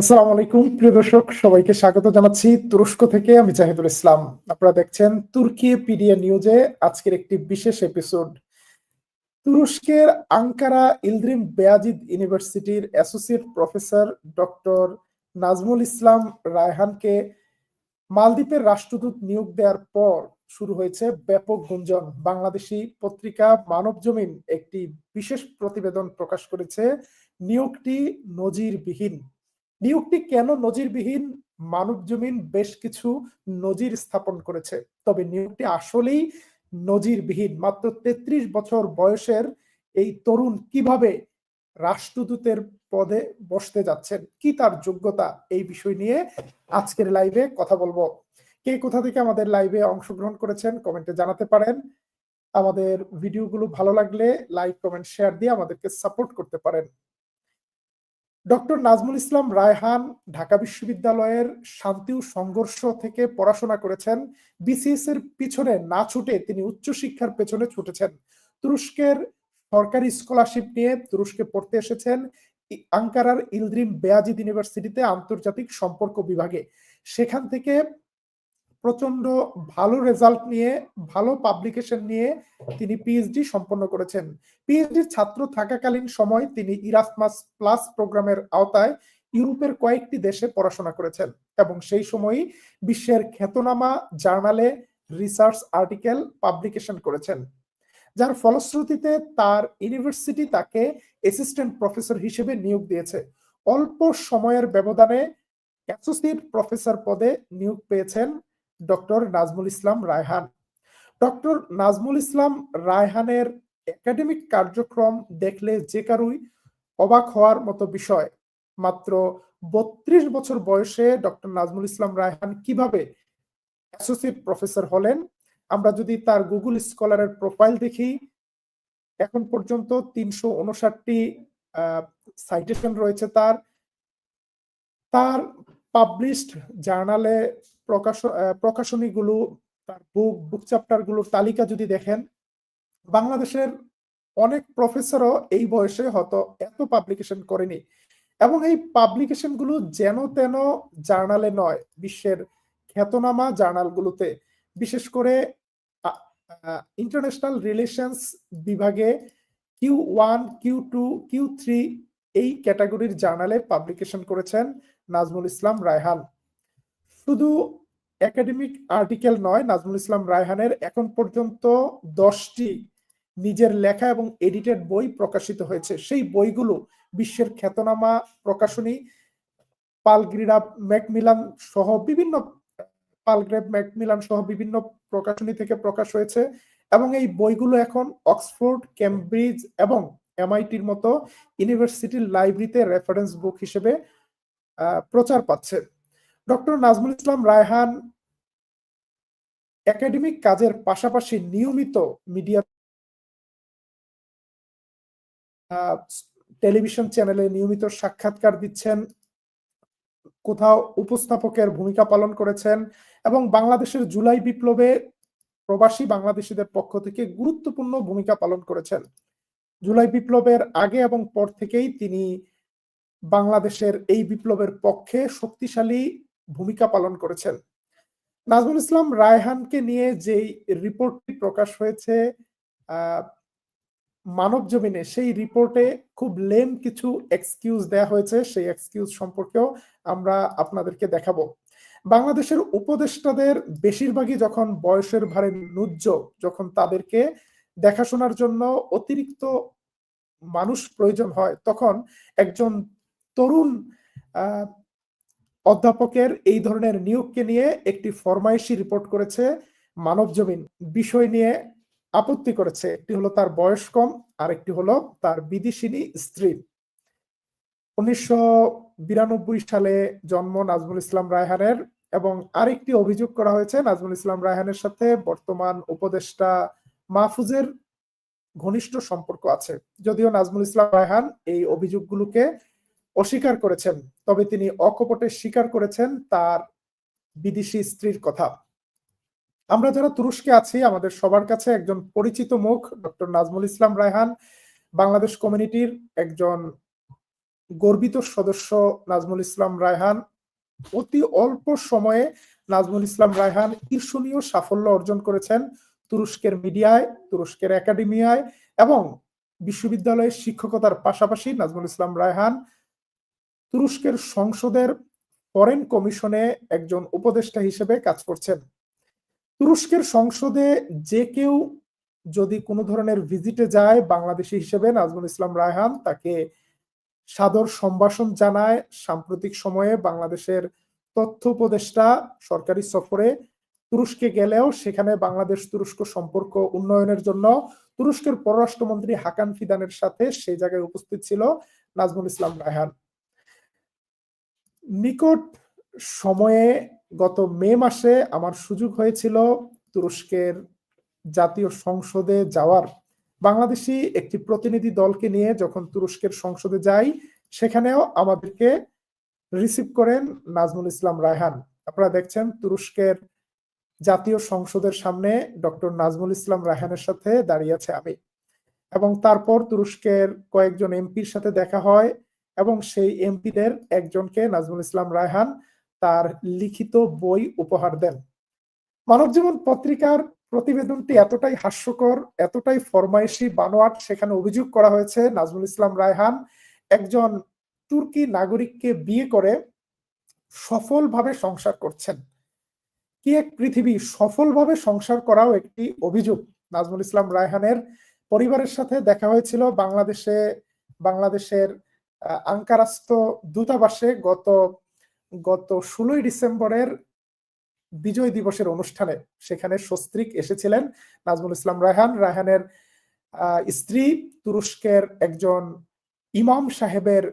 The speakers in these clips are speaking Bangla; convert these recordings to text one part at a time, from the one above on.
আসসালামু আলাইকুম, প্রিয় দর্শক, সবাইকে স্বাগত জানাচ্ছি তুরস্ক থেকে। আমি জাহিদুল ইসলাম। আপনারা দেখছেন তুর্কি পিডিএ নিউজে আজকের একটি বিশেষ এপিসোড। তুরস্কের আঙ্কারা ইলদ্রিম বেয়াজিদ ইউনিভার্সিটির associate professor doctor Nazmul Islam রায়হানকে মালদ্বীপের রাষ্ট্রদূত নিয়োগ দেওয়ার পর শুরু হয়েছে ব্যাপক গুঞ্জন। বাংলাদেশি পত্রিকা মানব জমিন একটি বিশেষ প্রতিবেদন প্রকাশ করেছে। নিয়োগটি নজিরবিহীন। নিয়োগটি কেন নজিরবিহীন? মানব জমিন বেশ কিছু নজির স্থাপন করেছে, তবে নিয়োগটি আসলেই নজিরবিহীন। মাত্র তেত্রিশ বছর বয়সের এই তরুণ কীভাবে রাষ্ট্রদূতের পদে বসতে যাচ্ছেন? কি তার যোগ্যতা? এই বিষয় নিয়ে আজকের লাইভে কথা বলব। কে কোথা থেকে আমাদের লাইভে অংশগ্রহণ করেছেন কমেন্টে জানাতে পারেন। আমাদের ভিডিওগুলো ভালো লাগলে লাইক, কমেন্ট, শেয়ার দিয়ে আমাদেরকে সাপোর্ট করতে পারেন। ডক্টর নাজমুল ইসলাম রায়হান ঢাকা বিশ্ববিদ্যালয়ের শান্তি ও সংঘর্ষ থেকে পড়াশোনা করেছেন। বিসিএস এর পিছনে না ছুটে তিনি উচ্চশিক্ষার পেছনে ছুটেছেন। তুরস্কের সরকারি স্কলারশিপ নিয়ে তুরস্কে পড়তে এসেছেন আঙ্কারার ইলদ্রিম বেয়াজিদ ইউনিভার্সিটিতে আন্তর্জাতিক সম্পর্ক বিভাগে। সেখান থেকে প্রচণ্ড ভালো রেজাল্ট নিয়ে, ভালো পাবলিকেশন নিয়ে তিনি পিএইচডি সম্পন্ন করেছেন। পিএইচডি ছাত্র থাকাকালীন সময় তিনি ইরাসমাস প্লাস প্রোগ্রামের আওতায় ইউরোপের কয়েকটি দেশে পড়াশোনা করেছেন এবং সেই সময়ই বিশ্বের খ্যাতনামা জার্নালে রিসার্চ আর্টিকেল পাবলিকেশন করেছেন। যার ফলশ্রুতিতে তার ইউনিভার্সিটি তাকে অ্যাসিস্ট্যান্ট প্রফেসর হিসেবে নিয়োগ দিয়েছে। অল্প সময়ের ব্যবধানে অ্যাসোসিয়েট প্রফেসর পদে নিয়োগ পেয়েছেন ডক্টর নাজমুল ইসলাম রায়হান। ডক্টর নাজমুল ইসলাম রায়হানের একাডেমিক কার্যক্রম দেখলে যে কারুই অবাক হওয়ার মতো বিষয়। মাত্র বত্রিশ বছর বয়সে ডক্টর নাজমুল ইসলাম রায়হান কীভাবে অ্যাসোসিয়েট প্রফেসর হলেন, আমরা যদি তার গুগল স্কলারের প্রোফাইল দেখি, এখন পর্যন্ত তিনশো উনষাটটি সাইটেশন রয়েছে তার। তার পাবলিশড জার্নালে প্রকাশ প্রকাশনীগুলো, তার বুক বুক চ্যাপ্টারগুলোর তালিকা যদি দেখেন, বাংলাদেশের অনেক প্রফেসরও এই বয়সে হয়তো এত পাবলিকেশন করেনি। এবং এই পাবলিকেশনগুলো যেন তেন জার্নালে নয়, বিশ্বের খ্যাতনামা জার্নালগুলোতে বিশেষ করে ইন্টারন্যাশনাল রিলেশনস বিভাগে Q one Q two Q three এই ক্যাটাগরির জার্নালে পাবলিকেশন করেছেন। নাজমুল ইসলাম রায়হান। শুধু একাডেমিক আর্টিকেল নয়, নাজমুল ইসলাম রায়হানের এখন পর্যন্ত দশটি নিজের লেখা এবং এডিটেড বই প্রকাশিত হয়েছে। সেই বইগুলো বিশ্বের খ্যাতনামা প্রকাশনী পালগ্রিডা ম্যাকমিলান সহ বিভিন্ন পালগ্রেভ ম্যাকমিলান সহ বিভিন্ন প্রকাশনী থেকে প্রকাশ হয়েছে এবং এই বইগুলো এখন অক্সফোর্ড, কেমব্রিজ এবং এমআইটির মতো ইউনিভার্সিটির লাইব্রেরিতে রেফারেন্স বুক হিসেবে প্রচার পাচ্ছে। ডক্টর নাজমুল ইসলাম রায়হান একাডেমিক কাজের পাশাপাশি নিয়মিত মিডিয়া টেলিভিশন চ্যানেলে নিয়মিত সাক্ষাৎকার দিচ্ছেন। কোথাও উপস্থাপকের ভূমিকা পালন করেছেন এবং বাংলাদেশের জুলাই বিপ্লবে প্রবাসী বাংলাদেশিদের পক্ষ থেকে গুরুত্বপূর্ণ ভূমিকা পালন করেছেন। জুলাই বিপ্লবের আগে এবং পর থেকেই তিনি বাংলাদেশের এই বিপ্লবের পক্ষে শক্তিশালী ভূমিকা পালন করেছেন। নাজমুল ইসলাম রায়হানকে নিয়ে যেই রিপোর্টটি প্রকাশ হয়েছে মানব জমিনে সেই রিপোর্টে খুব লেম কিছু এক্সকিউজ দেয়া হয়েছে। সেই এক্সকিউজ সম্পর্কেও আমরা আপনাদেরকে দেখাবো। বাংলাদেশের উপদেষ্টাদের বেশিরভাগই যখন বয়সের ভারে নুজ্জ, যখন তাদেরকে দেখাশোনার জন্য অতিরিক্ত মানুষ প্রয়োজন হয়, তখন একজন তরুণ অধ্যাপকের এই ধরনের নিয়োগকে নিয়ে একটি ফরমাইশি রিপোর্ট করেছে মানব জমিন। বিষয় নিয়ে আপত্তি করেছে। একটি হলো তার বয়স কম আর একটি হলো তার বিদেশিনী স্ত্রী। উনিশশো বিরানব্বই সালে জন্ম নাজমুল ইসলাম রায়হানের এবং আরেকটি অভিযোগ করা হয়েছে নাজমুল ইসলাম রায়হানের সাথে বর্তমান উপদেষ্টা মাহফুজের ঘনিষ্ঠ সম্পর্ক আছে। যদিও নাজমুল ইসলাম রায়হান এই অভিযোগগুলোকে অস্বীকার করেছেন, তবে তিনি অকপটে স্বীকার করেছেন তার বিদেশি স্ত্রীর কথা। আমরা যারা তুরস্কে আছি, আমাদের সবার কাছে একজন পরিচিত মুখ, ডক্টর নাজমুল ইসলাম রায়হান, বাংলাদেশ কমিউনিটির একজন গর্বিত সদস্য নাজমুল ইসলাম রায়হান। অতি অল্প সময়ে নাজমুল ইসলাম রায়হান ঈর্ষণীয় সাফল্য অর্জন করেছেন তুরস্কের মিডিয়ায়, তুরস্কের একাডেমিয়ায় এবং বিশ্ববিদ্যালয়ের শিক্ষকতার পাশাপাশি নাজমুল ইসলাম রায়হান তুরস্কের সংসদের ফরেন কমিশনে একজন উপদেষ্টা হিসেবে কাজ করছেন। তুরস্কের সংসদে যে কেউ যদি কোনো ধরনের ভিজিটে যায় বাংলাদেশি হিসেবে, নাজমুল ইসলাম রায়হান, তাকে সাদর সম্ভাষণ জানায়। সাম্প্রতিক সময়ে বাংলাদেশের তথ্য উপদেষ্টা সরকারি সফরে তুরস্কে গেলেও সেখানে বাংলাদেশ তুরস্ক সম্পর্ক উন্নয়নের জন্য তুরস্কের পররাষ্ট্রমন্ত্রী হাকান ফিদানের সাথে সেই জায়গায় উপস্থিত ছিল নাজমুল ইসলাম রায়হান। নিকট সময়ে গত মে মাসে আমার সুযোগ হয়েছিল তুরস্কের জাতীয় সংসদে যাওয়ার। বাংলাদেশি একটি প্রতিনিধি দলকে নিয়ে যখন তুরস্কের সংসদে যাই, সেখানেও আমাদেরকে রিসিভ করেন নাজমুল ইসলাম রায়হান। আপনারা দেখছেন তুরস্কের জাতীয় সংসদের সামনে ডক্টর নাজমুল ইসলাম রায়হানের সাথে দাঁড়িয়ে আছে আমি। এবং তারপর তুরস্কের কয়েকজন এমপির সাথে দেখা হয়। এবং সেই এমপিদের একজনকে নাজমুল ইসলাম রায়হান তার লিখিত বই উপহার দেন। মানব জীবন পত্রিকার প্রতিবেদনটি এতটাই হাস্যকর, এতটাই ফরমাইশি বানোয়াট সেখানে অভিযোগ করা হয়েছে, নাজমুল ইসলাম রায়হান একজন তুর্কি নাগরিককে বিয়ে করে সফলভাবে সংসার করছেন। কি এক পৃথিবী, সফলভাবে সংসার করাও একটি অভিযোগ। নাজমুল ইসলাম রায়হানের পরিবারের সাথে দেখা হয়েছিল বাংলাদেশে, বাংলাদেশের আঙ্কারাস্ত দূতাবাসে গত গত ষোলোই ডিসেম্বরের বিজয় দিবসের অনুষ্ঠানে সেখানে সস্ত্রীক এসেছিলেন নাজমুল ইসলাম রায়হান। রায়হানের স্ত্রী তুরস্কের একজন ইমাম সাহেবের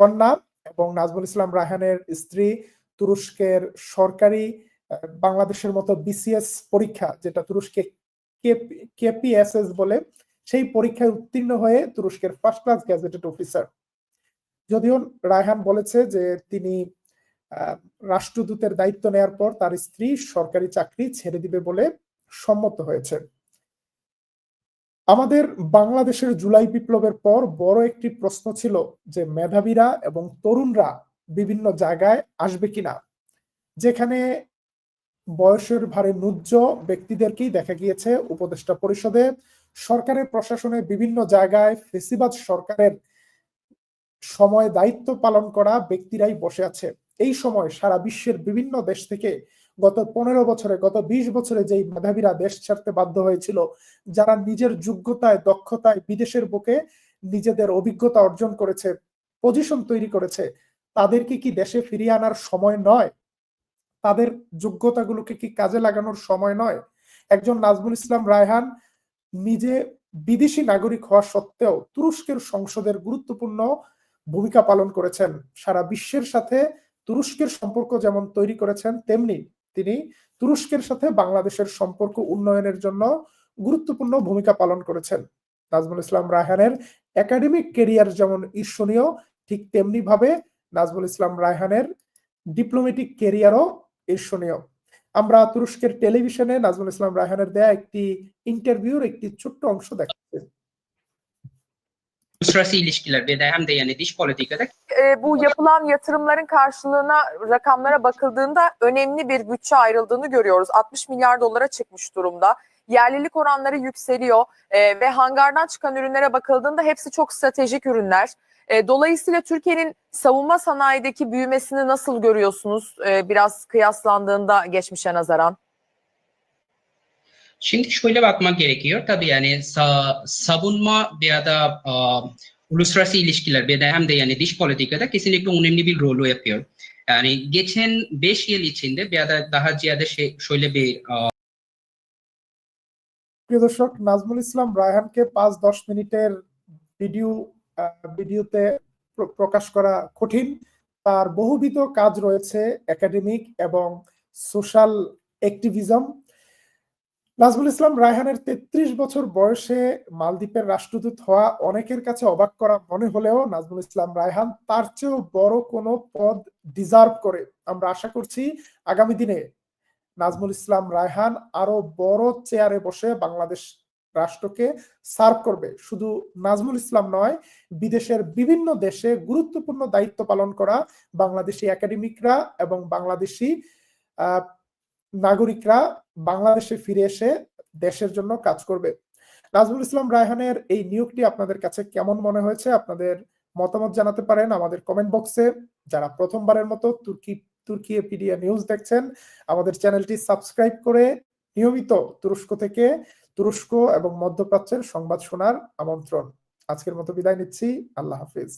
কন্যা এবং নাজমুল ইসলাম রায়হানের স্ত্রী তুরস্কের সরকারি বাংলাদেশের মতো বিসিএস পরীক্ষা, যেটা তুরস্কে কেপিএসএস বলে সেই পরীক্ষায় উত্তীর্ণ হয়ে তুরস্কের ফার্স্ট ক্লাস গ্যাজেটেড অফিসার যদিও রায়হান বলেছে যে তিনি রাষ্ট্রদূতের দায়িত্ব নেয়ার পর তার স্ত্রী সরকারি চাকরি ছেড়ে দিবে বলে সম্মত হয়েছে। আমাদের বাংলাদেশের জুলাই বিপ্লবের পর বড় একটি প্রশ্ন ছিল যে মেধাবীরা এবং তরুণরা বিভিন্ন জায়গায় আসবে কিনা, যেখানে বয়সের ভারে নুজ্জ ব্যক্তিদেরকেই দেখা গিয়েছে উপদেষ্টা পরিষদে সরকারের প্রশাসনে বিভিন্ন জায়গায় ফেসিবাদ সরকারের সময় দায়িত্ব পালন করা ব্যক্তিরাই বসে আছে। এই সময় সারা বিশ্বের বিভিন্ন দেশ থেকে গত পনেরো বছরে, গত ২০ বছরে যেই মেধাবীরা দেশ ছাড়তে বাধ্য হয়েছিল, যারা নিজের যোগ্যতায়, দক্ষতায় বিদেশের বুকে নিজেদের অভিজ্ঞতা অর্জন করেছে পজিশন তৈরি করেছে, তাদেরকে কি দেশে ফিরিয়ে আনার সময় নয়? তাদের যোগ্যতাগুলোকে কি কাজে লাগানোর সময় নয়? একজন নাজমুল ইসলাম রায়হান নিজে বিদেশি নাগরিক হওয়া সত্ত্বেও তুরস্কের সংসদের গুরুত্বপূর্ণ ভূমিকা পালন করেছেন। সারা বিশ্বের সাথে তুরস্কের সম্পর্ক যেমন তৈরি করেছেন, তেমনি তিনি তুরস্কের সাথে বাংলাদেশের সম্পর্ক উন্নয়নের জন্য গুরুত্বপূর্ণ ভূমিকা পালন করেছেন। নাজমুল ইসলাম রায়হানের একাডেমিক কেরিয়ার যেমন ঈর্ষণীয়, ঠিক তেমনি ভাবে নাজমুল ইসলাম রায়হানের ডিপ্লোমেটিক কেরিয়ারও ঈর্ষণীয়। আমরা তুরস্কের টেলিভিশনে নাজমুল ইসলাম রায়হানের দেয়া একটি ইন্টারভিউর একটি ছোট্ট öংশ দেখাচ্ছি. uluslararası ilişkiler ve de hem de yani dış politikada e, bu yapılan yatırımların karşılığına rakamlara bakıldığında önemli bir bütçe ayrıldığını görüyoruz. 60 milyar dolara çıkmış durumda. Yerlilik oranları yükseliyor e, ve hangardan çıkan ürünlere bakıldığında hepsi çok stratejik ürünler. E, dolayısıyla Türkiye'nin savunma sanayideki büyümesini nasıl görüyorsunuz e, biraz kıyaslandığında geçmişe nazaran? Şimdi şöyle bakmak gerekiyor. Tabii yani sa- savunma veya da a, uluslararası ilişkiler ve hem de yani dış politikada kesinlikle önemli bir rolü yapıyor. Yani geçen 5 yıl içinde veya da daha ziyade şey, şöyle bir a, প্রিয় দর্শক, নাজমুল ইসলাম রায়হানকে পাঁচ দশ মিনিটের ভিডিও ভিডিওতে প্রকাশ করা কঠিন। তার বহুবিধ কাজ রয়েছে একাডেমিক এবং সোশ্যাল অ্যাক্টিভিজম নাজমুল ইসলাম রায়হানের তেত্রিশ বছর বয়সে মালদ্বীপের রাষ্ট্রদূত হওয়া অনেকের কাছে অবাক করা মনে হলেও নাজমুল ইসলাম রায়হান তার চেয়েও বড় কোনো পদ ডিজার্ভ করে। আমরা আশা করছি আগামী দিনে নাজমুল ইসলাম রায়হান আরও বড় চেয়ারে বসে বাংলাদেশ রাষ্ট্রকে সার্ভ করবে। শুধু নাজমুল ইসলাম নয়, বিদেশের বিভিন্ন দেশে গুরুত্বপূর্ণ দায়িত্ব পালন করা বাংলাদেশি একাডেমিকরা এবং বাংলাদেশি নাগরিকরা বাংলাদেশে ফিরে এসে দেশের জন্য কাজ করবে। নাজমুল ইসলাম রায়হানের এই নিয়োগটি আপনাদের কাছে কেমন মনে হয়েছে? আপনাদের মতামত জানাতে পারেন আমাদের কমেন্ট বক্সে যারা প্রথমবারের মতো তুর্কি তুর্কি এপিডিয়া নিউজ দেখছেন, আমাদের চ্যানেলটি সাবস্ক্রাইব করে নিয়মিত তুরস্ক থেকে তুরস্ক এবং মধ্যপ্রাচ্যের সংবাদ শোনার আমন্ত্রণ। আজকের মতো বিদায় নিচ্ছি, আল্লাহ হাফিজ।